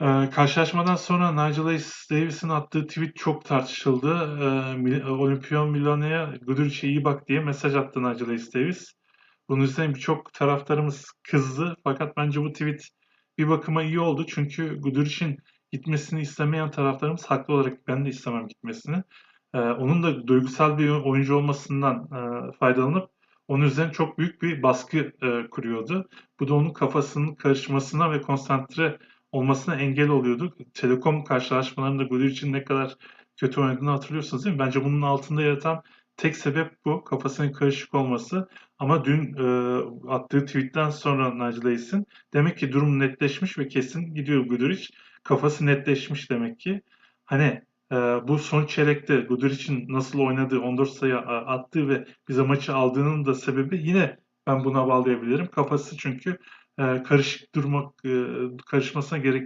Eee, karşılaşmadan sonra Nigel Hayes Davis'in attığı tweet çok tartışıldı. Eee, Mil Olimpiyat Milano'ya Guduric'e iyi bak diye mesaj attı Nigel Hayes Davis. Bunun üzerine birçok taraftarımız kızdı. Fakat bence bu tweet bir bakıma iyi oldu. Çünkü Guduric'in gitmesini istemeyen taraftarımız haklı olarak ben de istemem gitmesini. Eee, onun da duygusal bir oyuncu olmasından eee, faydalanıp onun üzerine çok büyük bir baskı eee, kuruyordu. Bu da onun kafasının karışmasına ve konsantre olmasına engel oluyordu. Telekom karşılaşmalarında Guduric'in ne kadar kötü oynadığını hatırlıyorsunuz değil mi? Bence bunun altında yatan tek sebep bu. Kafasının karışık olması. Ama dün e, attığı tweetten sonra Nigel Hayes'in demek ki durum netleşmiş ve kesin gidiyor Guduric. Kafası netleşmiş demek ki. Hani e, bu son çeyrekte Guduric'in nasıl oynadığı, 14 sayı attığı ve bize maçı aldığının da sebebi yine ben buna bağlayabilirim. Kafası çünkü karışık durmak, karışmasına gerek